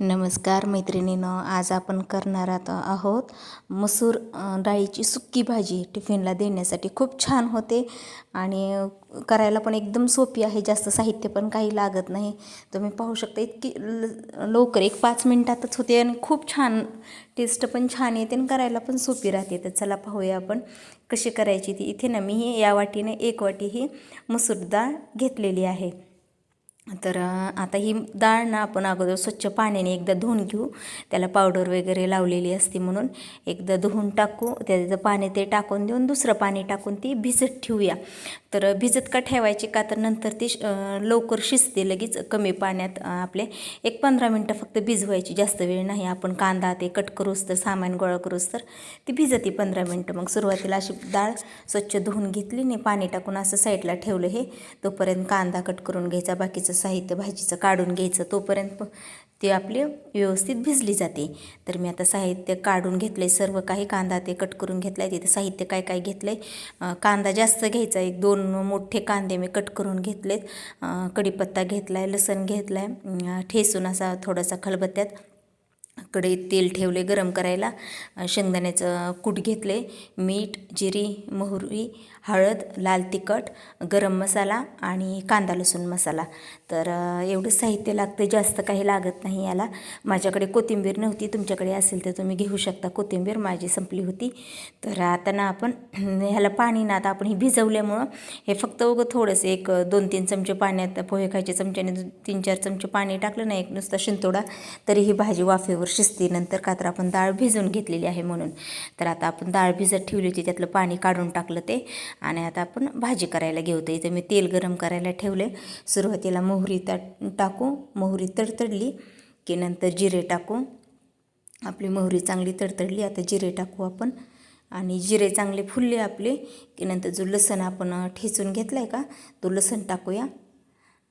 नमस्कार मैत्रिणीनं आज आपण करणार आत- आहोत मसूर डाळीची सुक्की भाजी. टिफिनला देण्यासाठी खूप छान होते आणि करायला पण एकदम सोपी आहे जास्त साहित्य पण काही लागत नाही. तुम्ही पाहू शकता इतकी ल- लवकर एक पाच मिनटातच होते आणि खूप छान टेस्ट पण छान येते आणि करायला पण सोपी राहते. तर चला पाहूया आपण कशी करायची ती. इथे ना मी या वाटीने एक वाटी ही मसूर डाळ घेतलेली आहे. तर आता ही डाळ ना आपण अगोदर स्वच्छ पाण्याने एकदा धुवून घेऊ. त्याला पावडर वगैरे लावलेली असते म्हणून एकदा धुवून टाकू. त्याचं पाणी ते टाकून देऊन दुसरं पाणी टाकून ती भिजत ठेवूया. तर भिजत का ठेवायची का तर नंतर ती श- लवकर शिजते लगेच कमी पाण्यात आपले एक पंधरा मिनटं फक्त भिजवायची. जास्त वेळ नाही. आपण कांदा ते कट करूस तर सामान गोळा करूस तर ती भिजते पंधरा मिनटं. मग सुरुवातीला अशी डाळ स्वच्छ धुवून घेतली आणि पाणी टाकून असं साईडला ठेवलं हे. तोपर्यंत कांदा कट करून घ्यायचा. बाकीचं साहित्य भाजीचं काढून घ्यायचं. तोपर्यंत ते ती आपली व्यवस्थित भिजली जाते. तर मी आता साहित्य काढून घेतलं आहे सर्व काही कांदा ते कट करून घेतला आहे तिथे साहित्य काय काय घेतलं आहे कांदा जास्त घ्यायचा एक दोन मोठे कांदे मी कट करून घेतलेत. कडीपत्ता कढीपत्ता घेतला आहे लसण घेतला आहे ठेसून असा थोडासा खलबत्त्यात कढईत तेल ठेवले गरम करायला. शेंगदाण्याचं कूट घेतले मीठ जिरी मोहरी हळद लाल तिखट गरम मसाला आणि कांदा लसूण मसाला. तर एवढं साहित्य लागतं जास्त काही लागत नाही याला. माझ्याकडे कोथिंबीर नव्हती तुमच्याकडे असेल तर तुम्ही घेऊ शकता कोथिंबीर माझी संपली होती. तर आता ना आपण ह्याला पाणी ना आता आपण हे भिजवल्यामुळं हे फक्त उगं थोडंसं एक दोन तीन चमचे पाण्यात पोहे खायचे चमच्याने तीन चार चमचे पाणी टाकलं ना एक नुसता शिंतोडा तरी ही भाजी वाफेवर शिजते. नंतर का तर आपण डाळ भिजवून घेतलेली आहे म्हणून. तर आता आपण डाळ भिजत ठेवली होती त्यातलं पाणी काढून टाकलं ते. आणि आता आपण भाजी करायला घेऊ. इथं मी तेल गरम करायला ठेवले सुरुवातीला मोहरी ता टाकू. मोहरी तडतडली की नंतर जिरे टाकू. आपली मोहरी चांगली तडतडली आता जिरे टाकू आपण. आणि जिरे चांगले फुलले आपले की नंतर जो लसण आपण ठेचून घेतला आहे का तो लसण टाकूया.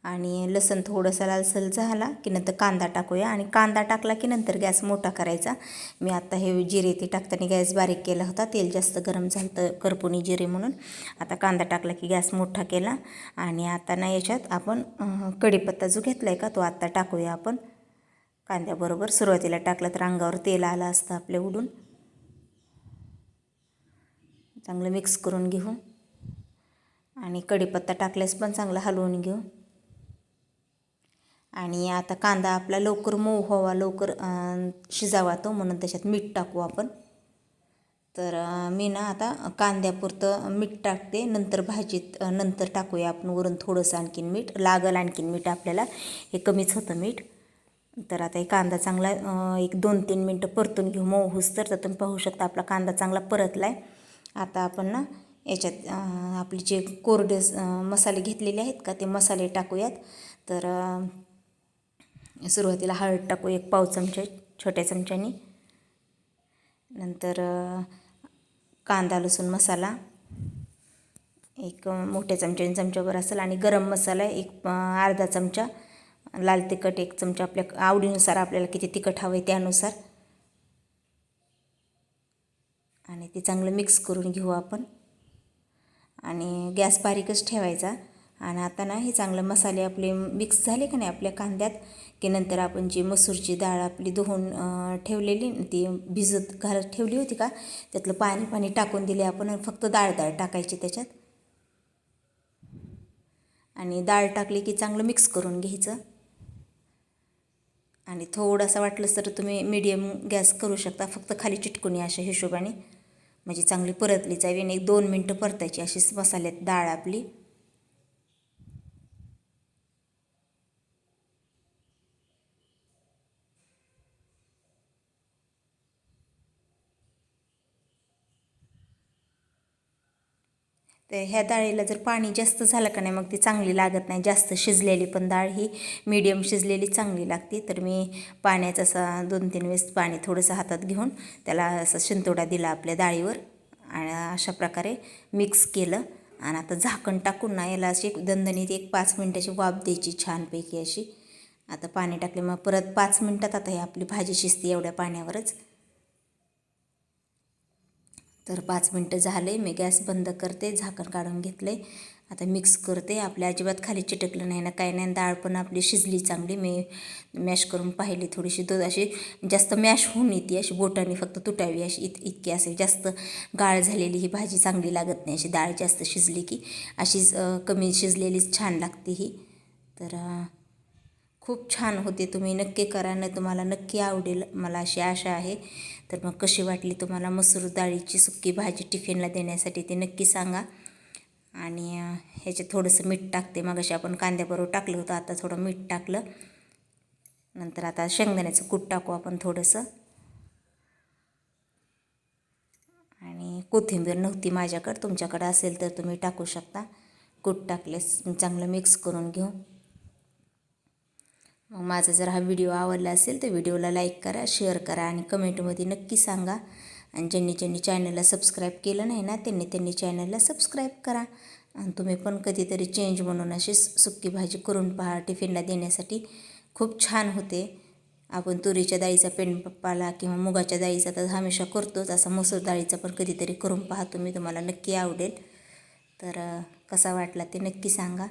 आणि लसण थोडंसं लालसर झाला की नंतर कांदा टाकूया. आणि कांदा टाकला की नंतर गॅस मोठा करायचा. मी आत्ता हे जिरे ते टाकताना गॅस बारीक केला होता. तेल जास्त गरम झालं तर करपुनी जिरे म्हणून. आता कांदा टाकला की गॅस मोठा केला. आणि आता ना याच्यात आपण कढीपत्ता जो घेतला आहे का तो आत्ता टाकूया आपण. कांद्याबरोबर सुरुवातीला टाकला तर अंगावर तेल आलं असतं आपल्या उडून. चांगलं मिक्स करून घेऊ. आणि कढीपत्ता टाकल्यास पण चांगला हलवून घेऊ. आणि आता कांदा आपला लवकर मऊ व्हावा लवकर शिजावा तो म्हणून त्याच्यात मीठ टाकू आपण. तर मी ना आता कांद्यापुरतं मीठ टाकते. नंतर भाजीत नंतर टाकूया आपण वरून थोडंसं आणखीन मीठ. लागल आणखीन मीठ आपल्याला. हे कमीच होतं मीठ. तर आता हे कांदा चांगला एक दोन तीन मिनटं परतून घेऊ. मऊ हुसतर तर तुम्ही पाहू शकता आपला कांदा चांगला परतला आहे आता आपण ना याच्यात आपले जे कोरडे मसाले घेतलेले आहेत का ते मसाले टाकूयात. तर सुरुवातीला हळद टाकू एक पाव चमचा छोट्या चमच्यानी. नंतर कांदा लसूण मसाला एक मोठ्या चमच्याने चमच्याभर असेल आणि गरम मसाला एक अर्धा चमचा लाल तिखट एक चमचा आपल्या आवडीनुसार आपल्याला किती तिखट हवं आहे त्यानुसार. आणि ते चांगलं मिक्स करून घेऊ आपण. आणि गॅस बारीकच ठेवायचा. आणि आता ना हे चांगलं मसाले आपले मिक्स झाले का नाही आपल्या कांद्यात की नंतर आपण जी मसूरची डाळ आपली धुवून ठेवलेली ती भिजत घालत ठेवली होती का त्यातलं पाणी पाणी टाकून दिले आपण फक्त डाळ डाळ टाकायची त्याच्यात. आणि डाळ टाकली की चांगलं मिक्स करून घ्यायचं. आणि थोडंसं वाटलंच तर तुम्ही मीडियम गॅस करू शकता फक्त खाली चिटकून या अशा हिशोबाने. म्हणजे चांगली परतली जावी आणि एक दोन मिनटं परतायची अशीच मसाल्यात डाळ आपली. तर ह्या डाळीला जर पाणी जास्त झालं का नाही मग ती चांगली लागत नाही. जास्त शिजलेली पण डाळ ही मीडियम शिजलेली चांगली लागते. तर मी पाण्याचं असा दोन तीन वेळेस पाणी थोडंसं हातात घेऊन त्याला असं शिंतोडा दिला आपल्या डाळीवर आणि अशा प्रकारे मिक्स केलं. आणि आता झाकण टाकून ना याला अशी एक दणदणीत एक पाच मिनटाची वाफ द्यायची छानपैकी अशी. आता पाणी टाकले मग परत पाच मिनटात आता ही आपली भाजी शिजते एवढ्या पाण्यावरच. तर पाच मिनटं झाले मी गॅस बंद करते झाकण काढून घेतले. आता मिक्स करते. आपल्या अजिबात खाली चिटकलं नाही ना काय नाही. डाळ पण आपली शिजली चांगली. मी मॅश करून पाहिली थोडीशी. दूध अशी जास्त मॅश होऊन येते अशी बोटाने फक्त तुटावी. अशी इत इतकी असे जास्त गाळ झालेली ही भाजी चांगली लागत नाही. अशी डाळ जास्त शिजली की अशीच कमी शिजलेलीच छान लागते ही. तर खूप छान होते तुम्ही. नक्की करा. न तुम्हाला नक्की आवडेल. मला अशी आशा आहे. तर मग कशी वाटली तुम्हाला मसूर डाळीची सुक्की भाजी टिफिनला देण्यासाठी ते नक्की सांगा. आणि ह्याच्यात थोडंसं मीठ टाकते. मग अशी आपण कांद्याबरोबर टाकलं होतं आता थोडं मीठ टाकलं. नंतर आता शेंगदाण्याचं कूट टाकू आपण थोडंसं. आणि कोथिंबीर नव्हती माझ्याकडं. तुमच्याकडं असेल तर तुम्ही टाकू शकता. कूट टाकले चांगलं मिक्स करून घेऊ. मग माझा जर हा व्हिडिओ आवडला असेल तर व्हिडिओला लाईक करा शेअर करा आणि कमेंटमध्ये नक्की सांगा. आणि ज्यांनी ज्यांनी चॅनलला सबस्क्राईब केलं नाही ना त्यांनी त्यांनी चॅनलला सबस्क्राईब करा. आणि तुम्ही पण कधीतरी चेंज म्हणून अशी सुक्की भाजी करून पहा. टिफिनला देण्यासाठी खूप छान होते. आपण तुरीच्या डाळीचा पेंडपाला किंवा मुगाच्या डाळीचा तर हमेशा करतोच. असा मसूर डाळीचा पण कधीतरी करून पहा. तुम्ही तुम्हाला नक्की आवडेल. तर कसा वाटला ते नक्की सांगा.